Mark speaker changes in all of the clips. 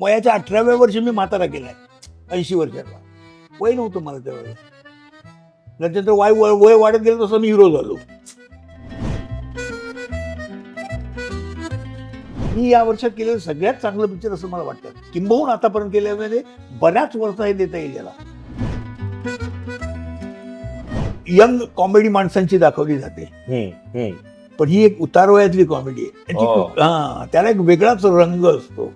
Speaker 1: वयाच्या अठराव्या वर्षी मी म्हातारा केलाय. ऐंशी वर्षाचा. वय नव्हतं मला त्यावेळेला नंतर वय वय वाढत गेलं तसं मी हिरो झालो. मी या वर्षात केलेलं सगळ्यात चांगलं पिक्चर असं मला वाटतं. किंबहुन आतापर्यंत केल्यामध्ये बऱ्याच वर्ष हे देता येईल याला. यंग कॉमेडी माणसांची दाखवली जाते. पण ही एक उतार वयातली कॉमेडी आहे
Speaker 2: हा
Speaker 1: त्याला एक वेगळाच रंग असतो.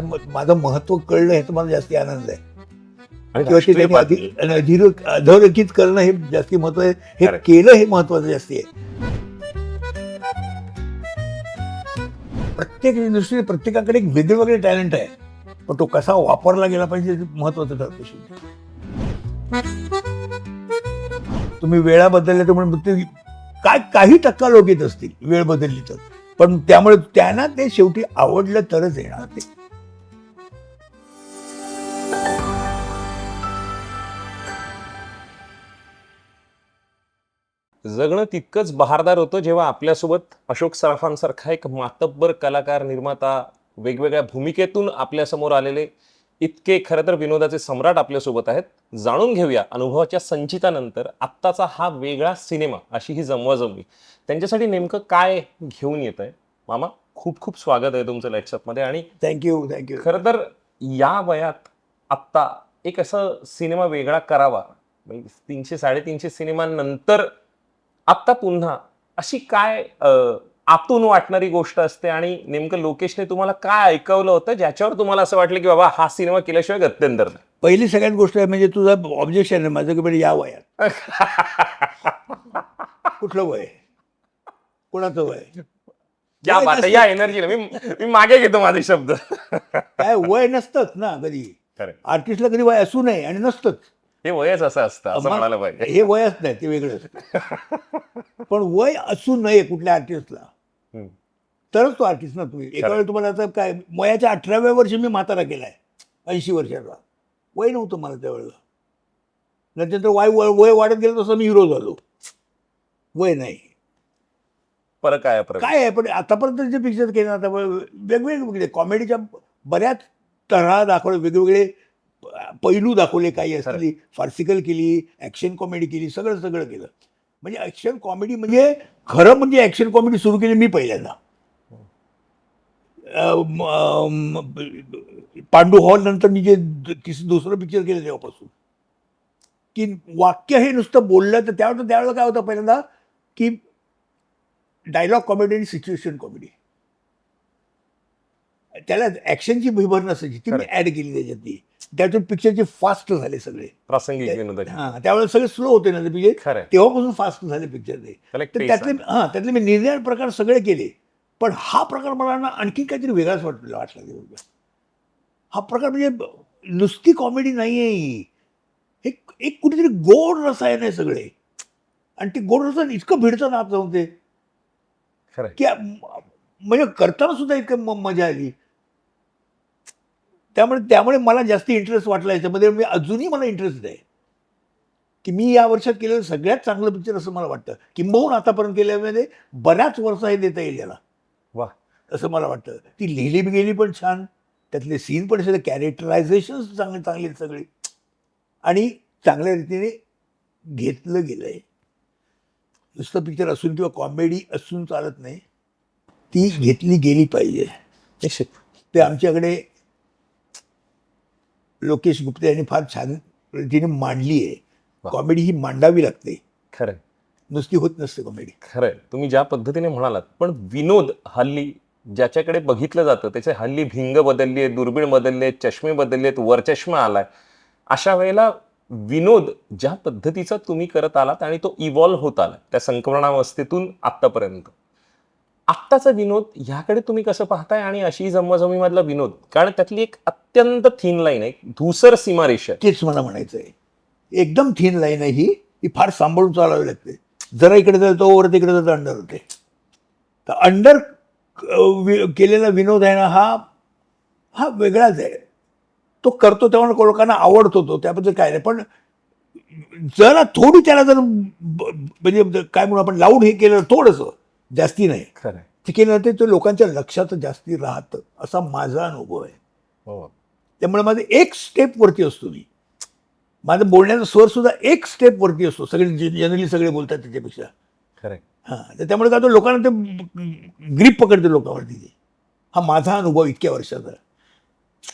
Speaker 1: माझं महत्त्व कळलं ह्याचा मला जास्ती आनंद आहे.
Speaker 2: आणि
Speaker 1: किंवा अधोरेखित करणं हे जास्ती महत्त्व आहे. हे. केलं हे महत्वाचं जास्ती आहे. प्रत्येक इंडस्ट्री प्रत्येकाकडे एक वेगवेगळे टॅलेंट आहे. पण तो कसा वापरला गेला पाहिजे हे महत्वाचं ठरतं. तुम्ही वेळा बदलल्या तर म्हणून ते काय काही टक्का लोक येत असतील वेळ बदलली तर. पण त्यामुळे त्यांना ते शेवटी आवडलं तरच येणार ते.
Speaker 2: जगणं तितकंच बहारदार होतं जेव्हा आपल्यासोबत अशोक सराफांसारखा एक मातब्बर कलाकार निर्माता वेगवेगळ्या भूमिकेतून आपल्यासमोर आलेले इतके खरं तर विनोदाचे सम्राट आपल्यासोबत आहेत. जाणून घेऊया अनुभवाच्या संचितानंतर आत्ताचा हा वेगळा सिनेमा अशी ही जमवाजमवी. त्यांच्यासाठी नेमकं काय घेऊन येत आहे मामा खूप खूप स्वागत आहे तुमचं लॅक्सअपमध्ये आणि
Speaker 1: थँक्यू थँक्यू
Speaker 2: खरं तर या वयात आत्ता एक असं सिनेमा वेगळा करावा. म्हणजे तीनशे साडेतीनशे सिनेमांनंतर आत्ता पुन्हा अशी काय आतून वाटणारी गोष्ट असते आणि नेमकं लोकेशने तुम्हाला काय ऐकवलं होतं ज्याच्यावर तुम्हाला असं वाटलं की बाबा हा सिनेमा केल्याशिवाय गत्यंतर नाही?
Speaker 1: पहिली सगळ्यात गोष्ट आहे म्हणजे तुझा ऑब्जेक्शन आहे माझं की म्हणजे या वयात. कुठलं वय? कोणाचं वय? वय
Speaker 2: बात. या एनर्जीने मी मी मागे घेतो माझे शब्द.
Speaker 1: काय वय नसतंच ना कधी.
Speaker 2: खरं
Speaker 1: आर्टिस्टला कधी वय असू नये आणि नसतंच.
Speaker 2: हे वयच असं असतं असं म्हणायला पाहिजे.
Speaker 1: हे वयच नाही ते वेगळं असतं पण वय असू नये कुठल्या आर्टिस्टला. तरच तो आर्टिस्ट ना तुम्ही एका. वेळी तुम्हाला आता काय वयाच्या अठराव्या वर्षी मी म्हातारा केलाय. ऐंशी वर्षाचा. वय नव्हतं मला त्यावेळेला. नंतर वय वय वाढत गेलं तसं मी हिरो झालो. वय नाही.
Speaker 2: आहे फरक
Speaker 1: काय आहे? पण आतापर्यंत जे पिक्चर केले ना आता वेगवेगळे कॉमेडीच्या बऱ्याच तऱ्हा दाखवले वेगवेगळे पैलू दाखवले. काही असली फार्सिकल केली ॲक्शन कॉमेडी केली सगळं सगळं केलं. म्हणजे ॲक्शन कॉमेडी म्हणजे खरं म्हणजे ॲक्शन कॉमेडी सुरू केली मी पहिल्यांदा. पांडू हॉल नंतर मी जे दुसरं पिक्चर केलं तेव्हापासून. की वाक्य हे नुसतं बोललं तर त्यावेळेला त्यावेळेला काय होतं पहिल्यांदा की डायलॉग कॉमेडी आणि सिच्युएशन कॉमेडी त्याला ऍक्शनची भीभर नसायची. ती मी. ऍड केली त्याच्यातली. त्यातून पिक्चरचे फास्ट झाले सगळे.
Speaker 2: प्रासंगिक
Speaker 1: हा त्यावेळेला सगळे स्लो होते ना ते पिक्चर. तेव्हापासून फास्ट झाले पिक्चर ते. तर त्यातले. हा त्यातले मी निर्णय प्रकार सगळे केले. पण हा प्रकार मला ना आणखी काहीतरी वेगळाच वाटला वाटला ते. हा प्रकार म्हणजे नुसती कॉमेडी नाही आहे ही एक एक कुठेतरी गोड रसायन आहे सगळे. आणि ते गोड रसायन इतकं भिडतं ना आता ते
Speaker 2: खरं आहे.
Speaker 1: की म्हणजे करताना सुद्धा इतकं मजा आली. त्यामुळे त्यामुळे मला जास्ती इंटरेस्ट वाटला याच्यामध्ये. मी अजूनही मला इंटरेस्ट आहे. की मी या वर्षात केलेलं सगळ्यात चांगलं पिक्चर असं मला वाटतं. किंबहुन आतापर्यंत केल्यामध्ये बऱ्याच वर्ष हे देता येईल याला.
Speaker 2: वा
Speaker 1: असं मला वाटतं. ती लिहिली बी गेली पण छान. त्यातले सीन पण सगळे कॅरेक्टरायझेशन चांगले चांगले आहेत सगळे. आणि चांगल्या रीतीने घेतलं गेलं आहे नुसतं पिक्चर असून किंवा कॉमेडी असून चालत नाही. ती घेतली गेली पाहिजे. ते आमच्याकडे लोकेश गुप्ते यांनी फार छान रीतीने मांडली आहे. कॉमेडी ही मांडावी लागते.
Speaker 2: खरं.
Speaker 1: नुसती होत नसते कॉमेडी.
Speaker 2: खरंय. तुम्ही ज्या पद्धतीने म्हणालात पण विनोद हल्ली ज्याच्याकडे बघितलं जातं त्याचे हल्ली भिंग बदलली आहे दुर्बीण बदलली आहे चष्मे बदलले आहेत वरचष्मा आलाय. अशा वेळेला विनोद ज्या पद्धतीचा तुम्ही करत आलात आणि तो इव्हॉल्व्ह होत आला त्या संक्रमणावस्थेतून आत्तापर्यंत? आत्ताचा विनोद ह्याकडे तुम्ही कसं पाहताय? आणि अशी जमवाजमीमधला विनोद कारण त्यातली एक अत्यंत थीन लाईन आहे धूसर सीमारेषा
Speaker 1: तेच मला म्हणायचं आहे. एकदम थीन लाईन आहे ही ही फार सांभाळून चालावी लागते. जरा इकडे जातो वर तिकडे जातो अंडर होते. तर अंडर केलेला विनोद आहे ना हा हा वेगळाच आहे. तो करतो तेव्हा लोकांना आवडतो तो त्याबद्दल काय नाही. पण जरा थोडी त्याला जर ब- म्हणजे काय म्हणू आपण लाऊड हे केलं थोडंसं जास्ती नाही. ते केलं ते तो लोकांच्या लक्षात जास्ती राहतं असा माझा अनुभव आहे.
Speaker 2: हो.
Speaker 1: त्यामुळे माझं एक स्टेप वरती असतो मी. माझं बोलण्याचा स्वर सुद्धा एक स्टेप वरती असतो. सगळे जनरली सगळे बोलतात त्याच्यापेक्षा.
Speaker 2: खरंय
Speaker 1: हां तर त्यामुळे काय तो लोकांना ते ग्रीप पकडते लोकांवरती ते. हा माझा अनुभव इतक्या वर्षाचा.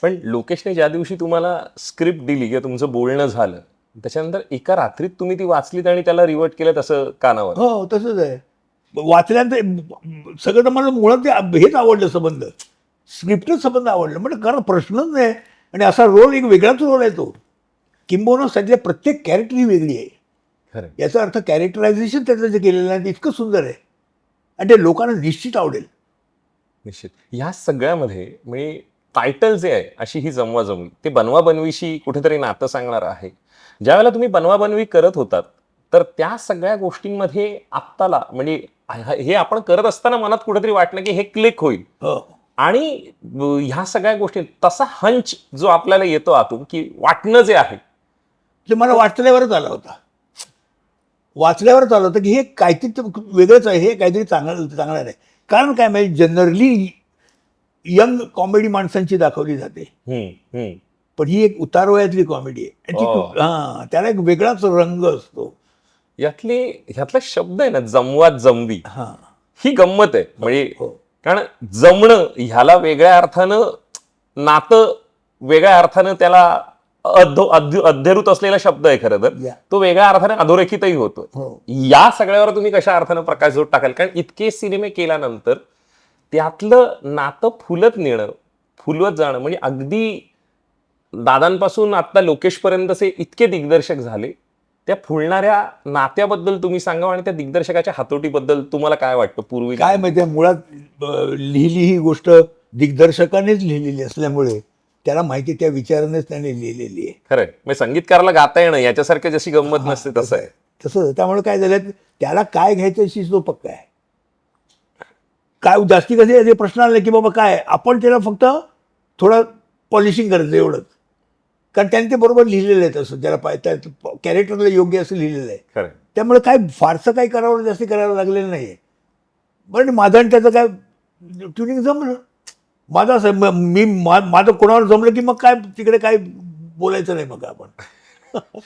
Speaker 2: पण लोकेशने ज्या दिवशी तुम्हाला स्क्रिप्ट दिली किंवा तुमचं बोलणं झालं त्याच्यानंतर एका रात्रीत तुम्ही ती वाचलीत आणि त्याला रिवर्ट केलं तसं कानावर?
Speaker 1: हो तसंच आहे. वाचल्यानंतर सगळं तर मला मुळात ते हेच आवडलं संबंध. स्क्रिप्टच संबंध आवडलं. म्हणजे कारण प्रश्नच नाही. आणि असा रोल एक वेगळाच रोल आहे तो. किंबहुना सध्या प्रत्येक कॅरेक्टर ही वेगळी आहे.
Speaker 2: खरंय.
Speaker 1: याचा अर्थ कॅरेक्टरायझेशन त्याचं जे केलेलं आहे ते इतकं सुंदर आहे. आणि ते लोकांना निश्चित आवडेल.
Speaker 2: निश्चित. ह्या सगळ्यामध्ये म्हणजे टायटल जे आहे अशी ही जमवाजमवी ते बनवा बनवीशी कुठेतरी नातं सांगणार आहे. ज्यावेळेला तुम्ही बनवा बनवी करत होतात तर त्या सगळ्या गोष्टींमध्ये आत्ताला म्हणजे हे आपण करत असताना मनात कुठेतरी वाटलं की हे क्लिक होईल.
Speaker 1: हो.
Speaker 2: आणि ह्या सगळ्या गोष्टी तसा हंच जो आपल्याला येतो आतून की वाटणं जे आहे.
Speaker 1: ते मला वाचल्यावरच आला होता. वाचल्यावरच आलं होतं की हे काहीतरी वेगळंच आहे. हे काहीतरी चांगलं चांगलं आहे. कारण काय म्हणजे जनरली यंग कॉमेडी माणसांची दाखवली जाते. पण ही एक उतारवयातली कॉमेडी आहे.
Speaker 2: हां
Speaker 1: त्याला एक वेगळाच रंग असतो.
Speaker 2: यातले ह्यातला शब्द आहे ना जमवात जमवी.
Speaker 1: हां.
Speaker 2: ही गंमत आहे. म्हणजे
Speaker 1: हो.
Speaker 2: कारण जमणं ह्याला वेगळ्या अर्थानं नातं वेगळ्या अर्थानं त्याला अध्य अध्य- अध्यरूत असलेला शब्द आहे खरं तर. तो वेगळ्या अर्थाने अधोरेखितही होतो
Speaker 1: हो.
Speaker 2: या सगळ्यावर तुम्ही कशा अर्थानं प्रकाश जोड टाकाल? कारण इतके सिनेमे केल्यानंतर त्यातलं नातं फुलत नेणं फुलवत जाणं म्हणजे अगदी दादांपासून आता लोकेशपर्यंतचे इतके दिग्दर्शक झाले त्या फुलणाऱ्या नात्याबद्दल तुम्ही सांगा आणि त्या दिग्दर्शकाच्या हातोटीबद्दल तुम्हाला काय वाटतं? पूर्वी
Speaker 1: काय माहिती मुळात लिहिली ही गोष्ट दिग्दर्शकानेच लिहिलेली असल्यामुळे त्याला माहिती त्या विचारानेच त्याने लिहिलेली आहे.
Speaker 2: खरंय. म्हणजे संगीतकाराला गाता येणं याच्यासारखं जशी गंमत नसते तसं आहे.
Speaker 1: तसं त्यामुळे काय झालं त्याला काय घ्यायचं अशी तो पक्का आहे. काय जास्ती कसे प्रश्न आले की बाबा काय आपण त्याला फक्त थोडं पॉलिशिंग करायचं एवढंच. कारण त्याने ते बरोबर लिहिलेलं आहे तसं. ज्याला पाहिजे त्या कॅरेक्टरला योग्य असं लिहिलेलं आहे. त्यामुळे काय फारसं काही करावं जास्ती करायला लागलेलं नाही आहे बरं माझं आणि त्याचं काय ट्युनिंग जमलं? माझं असं म- मी मा- माझं कोणावर जमलं की मग काय तिकडे काय बोलायचं नाही मग आपण.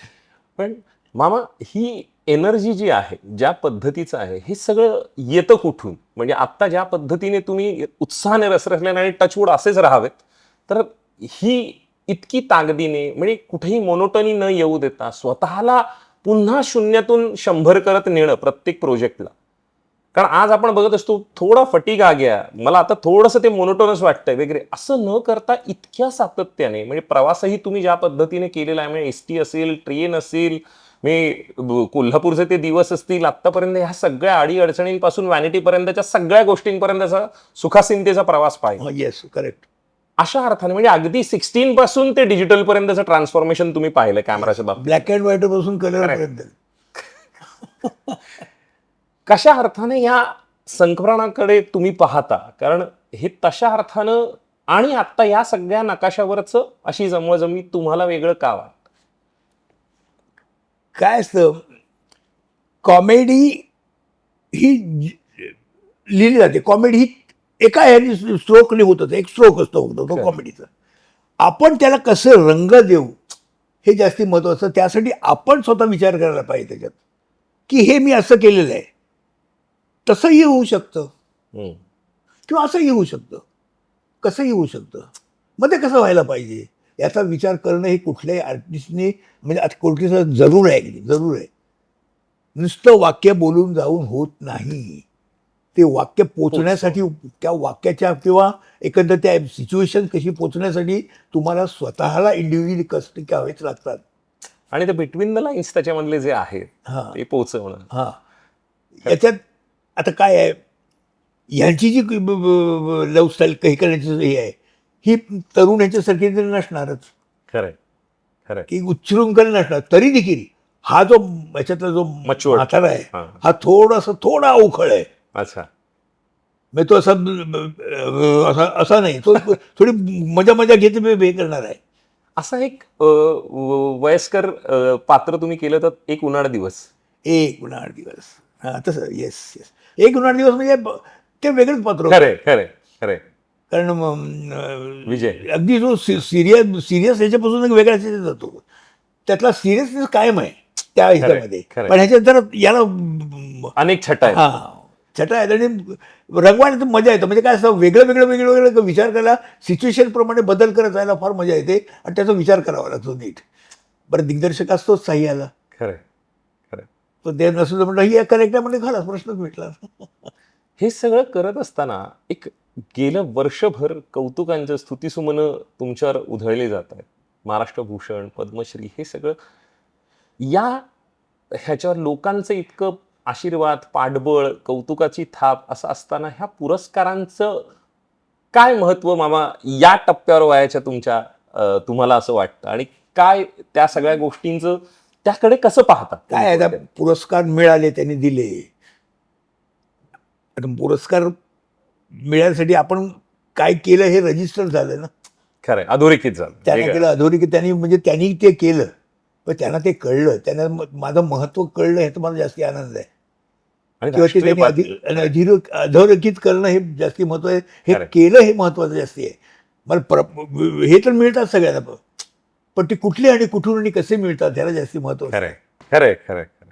Speaker 2: पण मामा ही एनर्जी जी आहे ज्या पद्धतीचं आहे हे सगळं येतं कुठून? म्हणजे आत्ता ज्या पद्धतीने तुम्ही उत्साहाने रसरसल्याने आणि टचवूड असेच राहावेत तर ही इतकी ताकदीने म्हणजे कुठेही मोनोटनी न येऊ देता स्वतःला पुन्हा शून्यातून शंभर करत नेणं प्रत्येक प्रोजेक्टला कारण आज आपण बघत असतो थोडा फटीक आ गया. मला आता थोडंसं ते मोनोटोनस वाटतंय वगैरे. असं न करता इतक्या सातत्याने म्हणजे प्रवासही तुम्ही ज्या पद्धतीने केलेला आहे म्हणजे एस टी असेल ट्रेन असेल मी कोल्हापूरचे ते दिवस असतील आत्तापर्यंत ह्या सगळ्या अडी अडचणींपासून व्हॅनिटीपर्यंतच्या सगळ्या गोष्टींपर्यंतचा सुखासिंतेचा प्रवास पाहिजे
Speaker 1: येस करेक्ट
Speaker 2: अशा अर्थाने म्हणजे अगदी सिक्स्टीन पासून ते डिजिटल पर्यंतचं ट्रान्सफॉर्मेशन तुम्ही पाहिलं कॅमेराच्या बाबतीत.
Speaker 1: ब्लॅक अँड व्हाईटपासून कलर पर्यंत.
Speaker 2: कशा अर्थाने या संक्रमणाकडे तुम्ही पाहता? कारण हे तशा अर्थानं आणि आता या सगळ्या नकाशावरच अशी जमवाजमी तुम्हाला वेगळं का वाटतं?
Speaker 1: काय असतं? कॉमेडी ही लिहिली जाते. कॉमेडी ही एका ह्यानी स्ट्रोकने होत एक स्ट्रोक असतो फक्त तो. कॉमेडीचा आपण त्याला कसं रंग देऊ हे जास्ती महत्वाचं त्यासाठी आपण स्वतः विचार करायला पाहिजे त्याच्यात. की हे मी असं केलेलं आहे. तसंही होऊ शकतं. किंवा असंही होऊ शकतं. कसंही होऊ शकतं. मग ते कसं व्हायला पाहिजे? याचा विचार करणं हे कुठल्याही आर्टिस्टने म्हणजे आता कोणतीचं जरूर आहे जरूर आहे. नुसतं वाक्य बोलून जाऊन होत नाही. ते वाक्य पोचण्यासाठी त्या वाक्याच्या किंवा एकंदर त्या सिच्युएशन कशी पोचण्यासाठी तुम्हाला स्वतःला इंडिव्हिज्युअली कष्ट घ्यावेच लागतात.
Speaker 2: आणि ते बिटवीन द लाईन्स त्याच्यामधले जे आहेत
Speaker 1: हां.
Speaker 2: ते पोहोचवणं.
Speaker 1: हां. याच्यात आता काय आहे? ह्यांची जी लाईफस्टाईल काही करण्याची हे आहे ही तरुण ह्याच्यासारखी तरी नसणारच.
Speaker 2: खरंय खरंय
Speaker 1: की उच्छृंखल नसणार तरी देखील हा जो याच्यातला जो. म्हातारा आहे.
Speaker 2: हा
Speaker 1: थोडासा थोडा अवखळ आहे.
Speaker 2: अच्छा.
Speaker 1: म्हणजे तो असा असा असा नाही. तो थोडी मजा मजा घेते हे करणार आहे.
Speaker 2: असा एक वयस्कर पात्र तुम्ही केलं तर एक उन्हाळा दिवस.
Speaker 1: एक उन्हाळ दिवस. हां तसं येस येस एक उन्हाळ दिवस म्हणजे ते वेगळंच पात्र.
Speaker 2: खरे खरे खरे
Speaker 1: कारण
Speaker 2: विजय.
Speaker 1: अगदी जो सिरियस सिरियस ह्याच्यापासून ह्याच्यात जातो. त्यातला सिरियसनेस कायम आहे त्या ह्याच्यामध्ये. पण ह्याच्यात जर याला
Speaker 2: अनेक छटा
Speaker 1: हा छटा आहेत आणि रंगवाण्यात मजा येतं. म्हणजे काय असतं वेगळं वेगळं वेगळं वेगळं विचार करायला सिच्युएशन प्रमाणे बदल करत जायला फार मजा येते. आणि त्याचा विचार करावा लागतो नीट. बरं दिग्दर्शक असतोच साह्याला
Speaker 2: खरे खरे
Speaker 1: ते नसलं तर म्हणलं ही करेक्ट आहे म्हणजे खलास प्रश्नच मिटला.
Speaker 2: हे सगळं करत असताना एक गेलं वर्षभर कौतुकांचं स्तुतीसुमन तुमच्यावर उधळले जात आहेत. महाराष्ट्रभूषण पद्मश्री हे सगळं या ह्याच्यावर लोकांचं इतकं आशीर्वाद पाठबळ कौतुकाची थाप असं असताना ह्या पुरस्कारांचं काय महत्त्व मामा या टप्प्यावर वयाच्या तुमच्या तुम्हाला असं वाटतं? आणि काय त्या सगळ्या गोष्टींचं त्याकडे कसं पाहता
Speaker 1: काय आता पुरस्कार मिळाले त्यांनी दिले. आता पुरस्कार मिळायसाठी आपण काय केलं हे रजिस्टर झालं ना.
Speaker 2: खरंय. अधोरेखित झालं.
Speaker 1: त्याने. केलं अधोरेखित त्यांनी म्हणजे त्यांनी ते केलं. पण त्यांना ते कळलं. त्यांना माझं महत्त्व कळलं ह्याचा मला जास्ती आनंद आहे. किंवा ते त्यांनी अधोरेखित करणं हे जास्ती महत्त्व आहे हे. केलं हे महत्वाचं जास्ती आहे मला प्र- हे तर मिळतात सगळ्यांना पण. ते कुठले आणि कुठून आणि कसे मिळतात त्याला जास्ती महत्त्व असतं.
Speaker 2: खरंय खरंय खरंय खरंय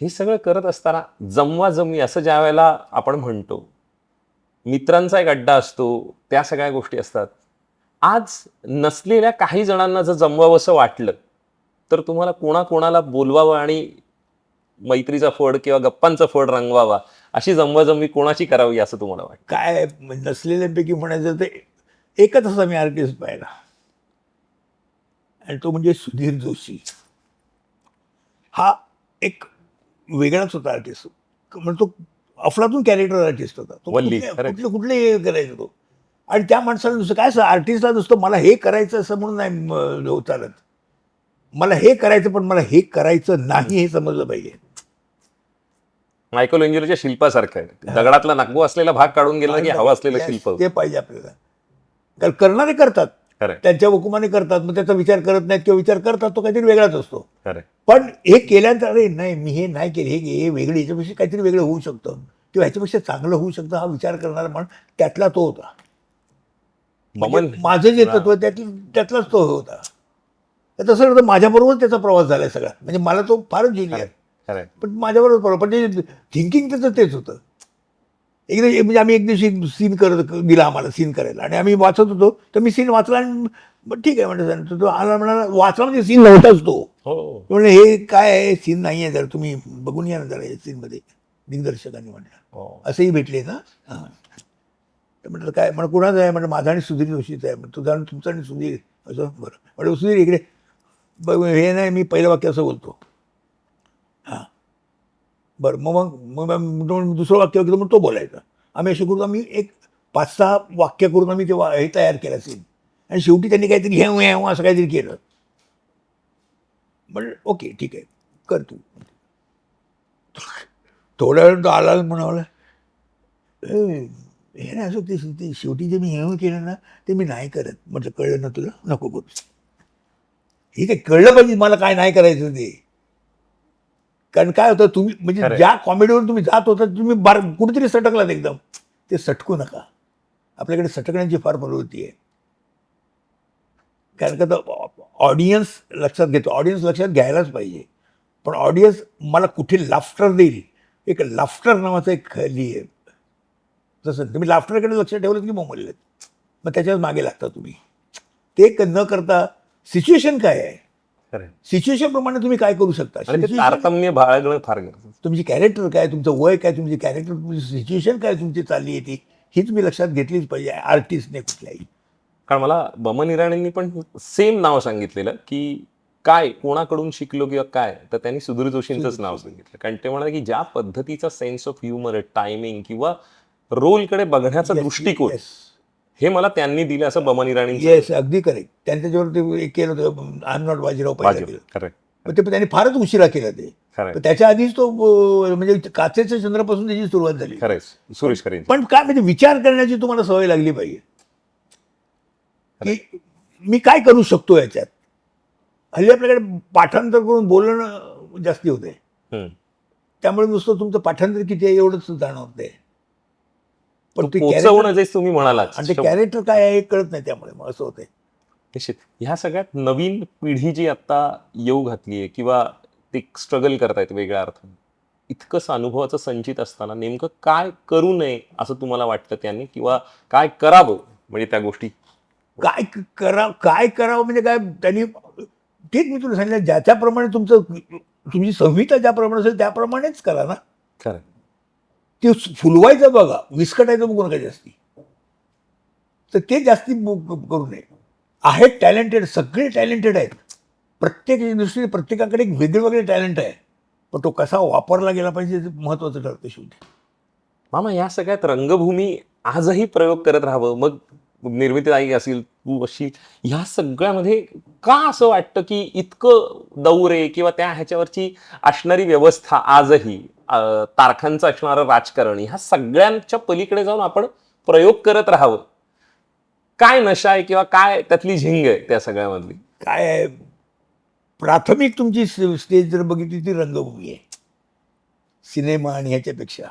Speaker 2: हे सगळं करत असताना जमवा जमवी असं ज्या वेळेला आपण म्हणतो मित्रांचा एक अड्डा असतो त्या सगळ्या गोष्टी असतात आज नसलेल्या काही जणांना जर जमवावंसं वाटलं तर तुम्हाला कोणाकोणाला बोलवावं आणि मैत्रीचा फड किंवा गप्पांचा फड रंगवावा अशी जमवाजमवी कोणाची करावी असं तुम्हाला वाटतं?
Speaker 1: काय नसलेल्यांपैकी म्हणायचं तर एकच असा मी आर्टिस्ट पाहिला. आणि तो म्हणजे सुधीर जोशी. हा एक वेगळाच होता आर्टिस्ट म्हणजे तो अफलातून कॅरेक्टर आर्टिस्ट होता. तो कुठले. कुठले हे करायचं तो. आणि त्या माणसाला नुसतं काय आर्टिस्टला नुसतं मला हे करायचं असं म्हणून नाही चालत मला हे करायचं पण मला हे करायचं नाही हे समजलं पाहिजे.
Speaker 2: मायकल एंजेलोच्या शिल्पासारखं आहे. दगडातला नागबो असलेला भाग काढून गेला की हवा असलेलं शिल्प.
Speaker 1: ते पाहिजे आपल्याला. कारण करणारे करतात. त्यांच्या हुकुमाने करतात मग त्याचा विचार करत नाहीत किंवा विचार करतात तो काहीतरी वेगळाच असतो. पण हे केल्यानंतर अरे नाही मी हे नाही केले हे हे वेगळे याच्यापेक्षा काहीतरी वेगळं होऊ शकतं. किंवा ह्याच्यापेक्षा चांगलं होऊ शकतं हा विचार करणारा म्हण त्यातला तो होता. म्हणजे माझं जे तत्व त्यातलं त्यातलाच तो होता. तसं माझ्याबरोबर त्याचा प्रवास झालाय सगळा. म्हणजे मला तो फारच जिली पण माझ्याबरोबर प्रवास पण ते थिंकिंग त्याचं तेच होतं. एकदा म्हणजे आम्ही एक दिवशी सीन करत दिला आम्हाला सीन करायला. आणि आम्ही वाचत होतो तर मी सीन वाचला आणि ठीक आहे म्हणतो तो आला म्हणाला वाचला म्हणजे सीन नव्हताच तो.
Speaker 2: हो.
Speaker 1: म्हणजे हे काय आहे? सीन नाही आहे जर तुम्ही बघून या ना जरा या सीनमध्ये दिग्दर्शकांनी म्हटलं.
Speaker 2: हो.
Speaker 1: असंही भेटले ना? हां. तर म्हटलं काय म्हणलं कुणाचं आहे? म्हटलं माझा आणि सुधीर जोशीचा आहे. तुझा आणि तुमचा आणि सुधीर. असं बरं. म्हटलं सुधीर इकडे बघ हे नाही मी पहिलं वाक्य असं बोलतो. बरं मग मग मग मग दुसरं वाक्य वगैरे मग तो बोलायचा. आम्ही असे करून आम्ही एक पाच सहा वाक्य करून आम्ही ते वा- हे तयार केलं असेल आणि शेवटी त्यांनी काहीतरी हे हे असं काहीतरी केलं. म्हटलं ओके ठीक आहे कर तू. थोड्या वेळ तो आला म्हणाला हे नाही असं ते ते शेवटी जे मी हे केलं ना ते मी नाही करत. म्हटलं कळलं ना तुला? नको करू. ठीक आहे कळलं पाहिजे मला काय नाही करायचं ते. कारण काय होतं तुम्ही म्हणजे. ज्या कॉमेडीवर तुम्ही जात होता तुम्ही बार कुठेतरी सटकलात एकदम. ते सटकू नका. आपल्याकडे सटकण्याची फार प्रवृत्ती आहे. कारण का ऑडियन्स लक्षात घेतो. ऑडियन्स लक्षात घ्यायलाच पाहिजे. पण ऑडियन्स मला कुठे लाफ्टर देईल? एक लाफ्टर नावाचं एक खली आहे. तसं तुम्ही लाफ्टरकडे लक्ष ठेवलं की मोमोल मग त्याच्याच मागे लागता तुम्ही. ते न करता सिच्युएशन काय आहे? सिच्युएशन प्रमाणे तुम्ही काय करू शकता?
Speaker 2: तारतम्य बाळगणं फार
Speaker 1: तुमची कॅरेक्टर काय तुमचं वय काय तुमची कॅरेक्टर तुमची सिच्युएशन काय तुमची चालली आहे ती ही तुम्ही लक्षात घेतलीच पाहिजे आर्टिस्टने कुठल्याही.
Speaker 2: कारण मला बमन इराणींनी पण सेम नाव सांगितलेलं की काय कोणाकडून शिकलो किंवा काय तर त्यांनी सुधीर जोशींचंच नाव सांगितलं. कारण ते म्हणाले की ज्या पद्धतीचा सेन्स ऑफ ह्युमर टायमिंग किंवा रोलकडे बघण्याचा दृष्टिकोन हे मला त्यांनी दिलं असं बमन इराणी
Speaker 1: येस अगदी करेक्ट त्यांच्याच्यावर ते एक केलं होतं आय एम नॉट बाजीराव पण ते त्यांनी फारच उशिरा केलं ते. त्याच्या आधीच तो म्हणजे काचेच्या चंद्रापासून त्याची सुरुवात झाली.
Speaker 2: खरंय. सुरेश खरे
Speaker 1: पण काय म्हणजे विचार करण्याची तुम्हाला सवय लागली पाहिजे. की मी काय करू शकतो याच्यात? हल्ली आपल्याकडे पाठांतर करून बोलणं जास्ती होते त्यामुळे नुसतं तुमचं पाठांतर किती आहे एवढंच जाणवत नाही पण ते
Speaker 2: पोचवणं जे तुम्ही म्हणालात
Speaker 1: आणि ते कॅरेक्टर काय आहे कळत नाही त्यामुळे मग असं होतंय.
Speaker 2: निश्चित. ह्या सगळ्यात नवीन पिढी जी आता येऊ घातली आहे किंवा ते स्ट्रगल करतायत वेगळ्या अर्थाने इतकंच अनुभवाचं संचित असताना नेमकं काय करू नये असं तुम्हाला वाटतं त्यांनी? किंवा काय करावं म्हणजे त्या गोष्टी?
Speaker 1: काय करा काय करावं म्हणजे काय? त्यांनी तेच मी तुला सांगितलं ज्याच्याप्रमाणे तुमचं तुमची संहिता ज्याप्रमाणे असेल त्याप्रमाणेच करा ना.
Speaker 2: खरं
Speaker 1: ते फुलवायचं बघा विस्कटायचं बघू नका जास्ती. तर ते जास्ती करू नये. आहेत टॅलेंटेड सगळे टॅलेंटेड आहेत. प्रत्येक इंडस्ट्री प्रत्येकाकडे एक वेगळे टॅलेंट आहे. पण तो कसा वापरला गेला पाहिजे ते महत्त्वाचं ठरतं शेवटी.
Speaker 2: मामा या सगळ्यात रंगभूमी आजही प्रयोग करत राहावं. मग निर्मितीदायी असेल तू अशी ह्या सगळ्यामध्ये का असं वाटतं की इतकं दौरे किंवा त्या ह्याच्यावरची असणारी व्यवस्था आजही तारखांचं असणारं राजकारण ह्या सगळ्यांच्या पलीकडे जाऊन आपण प्रयोग करत राहावं. काय नशा आहे किंवा काय त्यातली झिंग आहे त्या सगळ्यामधली?
Speaker 1: काय आहे? प्राथमिक तुमची स्टेज जर बघितली ती रंगभूमी आहे. सिनेमा आणि ह्याच्यापेक्षा.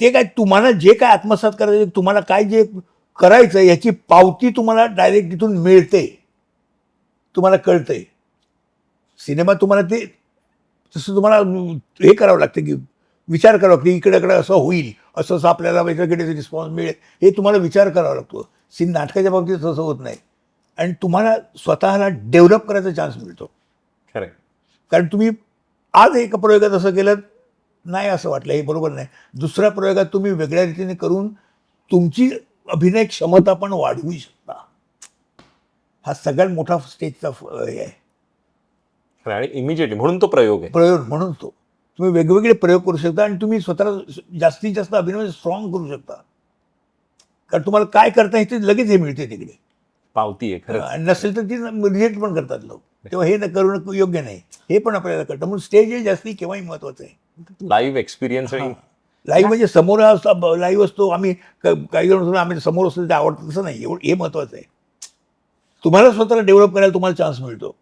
Speaker 1: ते काय तुम्हाला जे काय आत्मसात करायचं तुम्हाला काय जे करायचं याची पावती तुम्हाला डायरेक्ट तिथून मिळते. तुम्हाला कळतंय. सिनेमा तुम्हाला ते तसं तुम्हाला हे करावं लागतं की विचार करावा लागतो इकडे इकडे असं होईल असं असं आपल्याला वेगवेगळे रिस्पॉन्स मिळेल हे तुम्हाला विचार करावा लागतो. सिन नाटकाच्या बाबतीत तसं होत नाही. आणि तुम्हाला स्वतःला डेव्हलप करायचा चान्स मिळतो.
Speaker 2: खरंय.
Speaker 1: कारण तुम्ही आज एका प्रयोगात असं केलं नाही असं वाटलं हे बरोबर नाही. दुसऱ्या प्रयोगात तुम्ही वेगळ्या रीतीने करून तुमची अभिनय क्षमता पण वाढवू शकता. हा सगळ्यात मोठा स्टेजचा हे आहे.
Speaker 2: खरं आणि इमिजिएटली म्हणून तो प्रयोग आहे.
Speaker 1: प्रयोग म्हणून तो. तुम्ही वेगवेगळे प्रयोग करू शकता आणि तुम्ही स्वतःला जास्तीत जास्त अभिनय स्ट्रॉंग करू शकता. कारण तुम्हाला काय करता येते लगेच हे मिळते तिकडे.
Speaker 2: पावती आहे खरं
Speaker 1: आणि नसेल तर ती रिजेक्ट पण करतात लोक. तेव्हा हे न करणं योग्य नाही. हे पण आपल्याला कळतं. म्हणून स्टेज हे जास्ती केव्हाही महत्वाचं आहे.
Speaker 2: लाईव्ह एक्सपिरियन्स
Speaker 1: लाईव्ह म्हणजे समोर लाईव्ह असतो. आम्ही काही जण आम्ही समोर असतो ते आवडतं तसं नाही. एवढं हे महत्वाचं आहे. तुम्हाला स्वतःला डेव्हलप करायला तुम्हाला चान्स मिळतो.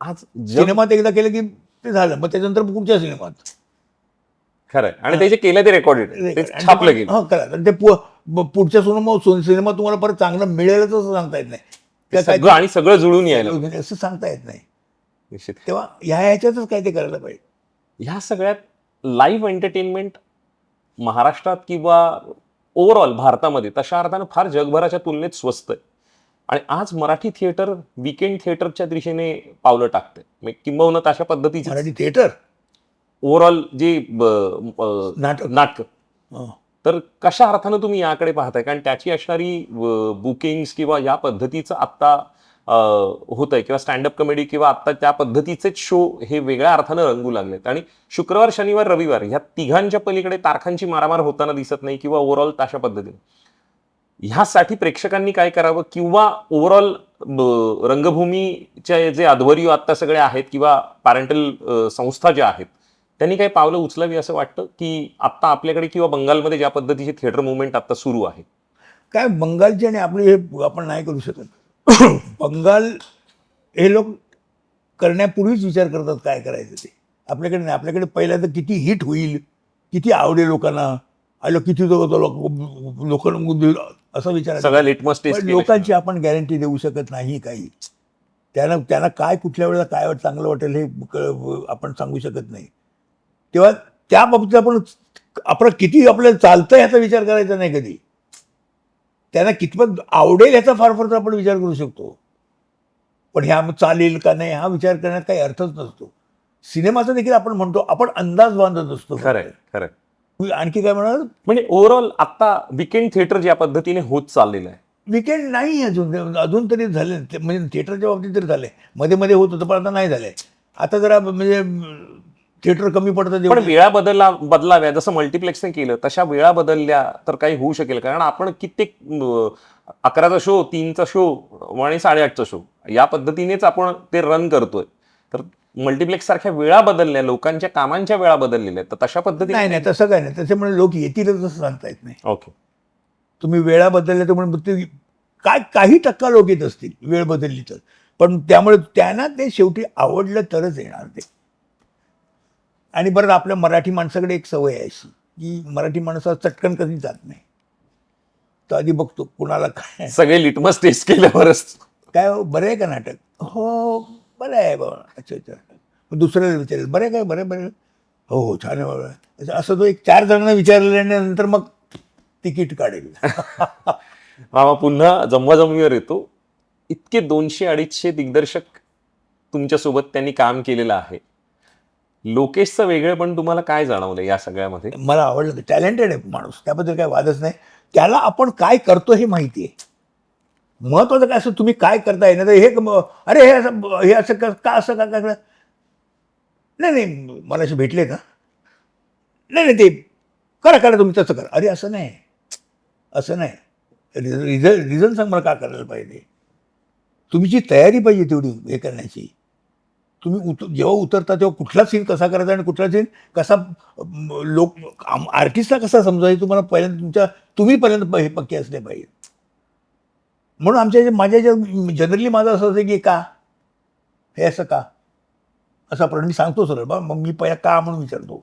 Speaker 2: आज
Speaker 1: सिनेमात एकदा केलं की ते झालं. मग त्याच्यानंतर पुढच्या सिनेमात.
Speaker 2: खरंय. आणि ते जे केलं ते रेकॉर्डेड छापलं गेलं
Speaker 1: हा आणि ते पुढच्या सिनेमा सिनेमा तुम्हाला परत चांगलं मिळेलच असं सांगता येत नाही.
Speaker 2: आणि सगळं जुळून यायला
Speaker 1: असं सांगता येत नाही.
Speaker 2: निश्चित.
Speaker 1: तेव्हा ह्या ह्याच्यातच काय ते करायला पाहिजे.
Speaker 2: ह्या सगळ्यात लाईव्ह एंटरटेनमेंट महाराष्ट्रात किंवा ओव्हरऑल भारतामध्ये तशा अर्थानं फार जगभराच्या तुलनेत स्वस्त आहे. आणि आज मराठी थिएटर विकेंड थिएटरच्या दिशेने पावलं टाकते म्हणजे किंबहुना तशा पद्धतीची
Speaker 1: मराठी थिएटर?
Speaker 2: ओव्हरऑल जे
Speaker 1: नाटक.
Speaker 2: नाटक.
Speaker 1: हं.
Speaker 2: तर कशा अर्थानं तुम्ही याकडे पाहताय? कारण त्याची असणारी बुकिंग्स किंवा या पद्धतीचं आत्ता होत आहे किंवा स्टँडअप कॉमेडी किंवा आत्ता त्या पद्धतीचेच शो हे वेगळ्या अर्थानं रंगू लागलेत. आणि शुक्रवार शनिवार रविवार ह्या तिघांच्या पलीकडे तारखांची मारामार होताना दिसत नाही किंवा ओव्हरऑल तशा पद्धतीने. ह्यासाठी प्रेक्षकांनी काय करावं? किंवा ओव्हरऑल रंगभूमीच्या जे अध्वर्यू आत्ता सगळे आहेत किंवा पॅरेंटल संस्था ज्या आहेत त्यांनी काही पावलं उचलावी असं वाटतं? की आत्ता आपल्याकडे किंवा बंगालमध्ये ज्या पद्धतीची थिएटर मुवमेंट आता सुरू आहे.
Speaker 1: काय बंगालचे आणि आपले हे आपण नाही करू शकत. बंगाल हे लोक करण्यापूर्वीच विचार करतात काय करायचं ते. आपल्याकडे नाही. आपल्याकडे पहिल्यांदा किती हिट होईल किती आवडेल लोकांना. आलं किती लोक लोकांना असा विचार लोकांची आपण गॅरंटी देऊ शकत नाही काही. त्यांना त्यांना काय कुठल्या वेळेला काय चांगलं वाटेल हे आपण सांगू शकत नाही. तेव्हा त्या बाबतीत आपण आपण किती आपल्याला चालतं ह्याचा विचार करायचा नाही कधी. त्यांना कितपत आवडेल ह्याचा फार फार तर आपण विचार करू शकतो. पण ह्या चालेल का नाही हा विचार करण्यात काही अर्थच नसतो. सिनेमाचा देखील आपण म्हणतो आपण अंदाज बांधत असतो.
Speaker 2: खरंय
Speaker 1: तुम्ही आणखी काय म्हणाल
Speaker 2: म्हणजे ओव्हरऑल आता विकेंड थिएटर ज्या पद्धतीने होत चाललेलं आहे.
Speaker 1: विकेंड नाही अजून अजून तरी झाले. ते- म्हणजे थिएटरच्या बाबतीत तरी झाले. मध्ये मध्ये होत होतं पण आता नाही झालंय आता जरा म्हणजे थिएटर कमी पडतं
Speaker 2: पण वेळा बदलला बदलाव्या जसं मल्टिप्लेक्सने केलं तशा वेळा बदलल्या तर काही होऊ शकेल. कारण आपण कित्येक अकराचा शो तीनचा शो आणि साडेआठचा शो या पद्धतीनेच आपण ते रन करतोय. तर मल्टिप्लेक्स सारख्या वेळा बदलल्या लोकांच्या कामांच्या वेळा बदललेल्या आहेत. तर तशा पद्धतीने
Speaker 1: नाही नाही तसं काय नाही. त्याच्यामुळे लोक येतीलच असं सांगता येत नाही.
Speaker 2: ओके
Speaker 1: तुम्ही वेळा बदलल्या तर म्हणून ते काय काही टक्का लोक येत असतील वेळ बदलली तर. पण त्यामुळे त्यांना ते शेवटी आवडलं तरच येणार ते. आणि बरं आपल्या मराठी माणसाकडे एक सवय आहे अशी की मराठी माणसा चटकन कधी जात नाही. तर आधी बघतो कुणाला काय.
Speaker 2: सगळे लिटमस टेस्ट केल्यावरच.
Speaker 1: काय हो, बरं आहे का नाटक? हो बरं आहे बाबा अच्छा अच्छा. मग दुसऱ्याला विचारेल बरं काय? बरं बरं? हो हो छान आहे बाबा. असं- तो एक चार जणांना विचारल्यानंतर मग तिकीट काढेल.
Speaker 2: मामा पुन्हा जमवाजमवीवर येतो. इतके दोनशे अडीचशे दिग्दर्शक तुमच्यासोबत त्यांनी काम केलेलं आहे. लोकेशचं वेगळं पण तुम्हाला काय जाणवलं या सगळ्यामध्ये?
Speaker 1: मला आवडलं टॅलेंटेड आहे माणूस. त्याबद्दल काही वादच नाही. त्याला आपण काय करतो हे माहिती आहे. महत्वाचं काय असं तुम्ही काय करताय? ना तर हे क- अरे हे असं हे असं का का असं का काय नाही नाही मला असे भेटले का? नाही नाही ते करा करा तुम्ही तसं करा. अरे असं नाही. असं नाही. रिझन रिझन सांग मला का करायला पाहिजे? तुमची तयारी पाहिजे तेवढी हे करण्याची. तुम्ही उत जेव्हा उतरता तेव्हा कुठला सीन कसा करायचा आणि कुठला सीन कसा लोक आर्टिस्टला कसा समजायचं? तुम्हाला पहिल्यांदा तुमच्या तुम्ही पहिल्यांदा प- हे पक्के असले पाहिजे. म्हणून आमच्या माझ्या ज्या जनरली माझं असं असं की का? हे असं का? असा प्रश्न मी सांगतो सरळ. बा मग मी पहिला का म्हणून विचारतो.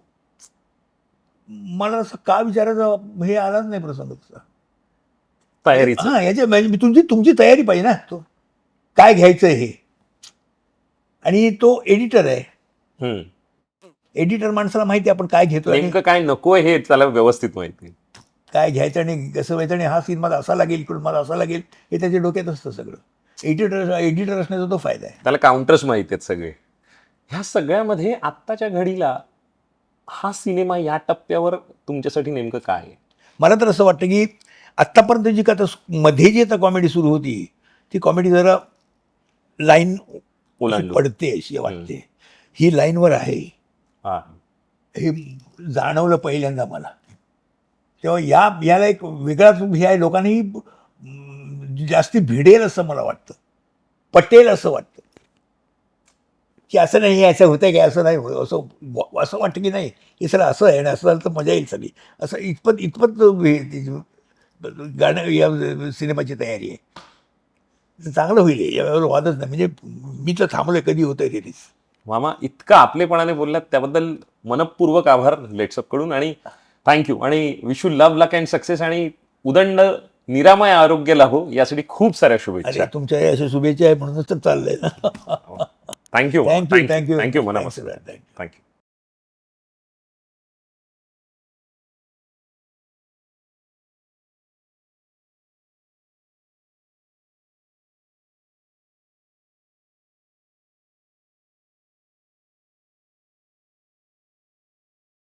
Speaker 1: मला असं का विचारायचं हे आलाच नाही प्रसंग तसा
Speaker 2: तयारीचं.
Speaker 1: हा याच्या म्हणजे मी तुमची तुमची तयारी पाहिजे ना. तो काय घ्यायचं हे. आणि तो एडिटर आहे. एडिटर माणसाला माहिती आहे आपण काय घेतो
Speaker 2: नेमकं काय नकोय हे त्याला व्यवस्थित माहिती.
Speaker 1: काय घ्यायचं आणि कसं व्हायचं आणि हा सीन माझा असा लागेल इकडून माझा असा लागेल हे त्याच्या डोक्यात असतं सगळं. एडिटर एडिटर असण्याचा तो फायदा आहे.
Speaker 2: त्याला काउंटर्स माहिती आहेत सगळे. ह्या सगळ्यामध्ये आत्ताच्या घडीला हा सिनेमा या टप्प्यावर तुमच्यासाठी नेमकं काय आहे?
Speaker 1: मला तर असं वाटतं की आत्तापर्यंत जी का आता मध्ये जी आता कॉमेडी सुरू होती ती कॉमेडी जरा लाईन पडते अशी वाटते. ही लाईनवर आहे.
Speaker 2: हा.
Speaker 1: हे जाणवलं पहिल्यांदा मला. तेव्हा या याला एक वेगळाच हे आहे लोकांनी जास्ती भिडेल असं मला वाटतं. पटेल असं वाटतं. की असं नाही असं होतं काय? असं नाही असं असं वाटतं की नाही? हे सर असं आहे आणि असं झालं तर मजा येईल सगळी. असं इतपत इतपत गाणं या सिनेमाची तयारी आहे. चांगलं होईल यावर वादच नाही. म्हणजे मी तर थांबलोय कधी होतंय रिलीज.
Speaker 2: मामा इतकं आपलेपणाने बोललात त्याबद्दल मनपूर्वक आभार लेट्सअपकडून आणि थँक्यू आणि wish you love luck and success आणि उदंड निरामय आरोग्य लाभो यासाठी खूप साऱ्या शुभेच्छा.
Speaker 1: तुमच्या अशा शुभेच्छा आहे म्हणूनच तर चाललंय ना.
Speaker 2: Thank you
Speaker 1: thank you thank you
Speaker 2: thank you मनापासून
Speaker 1: थँक्यू
Speaker 2: थँक्यू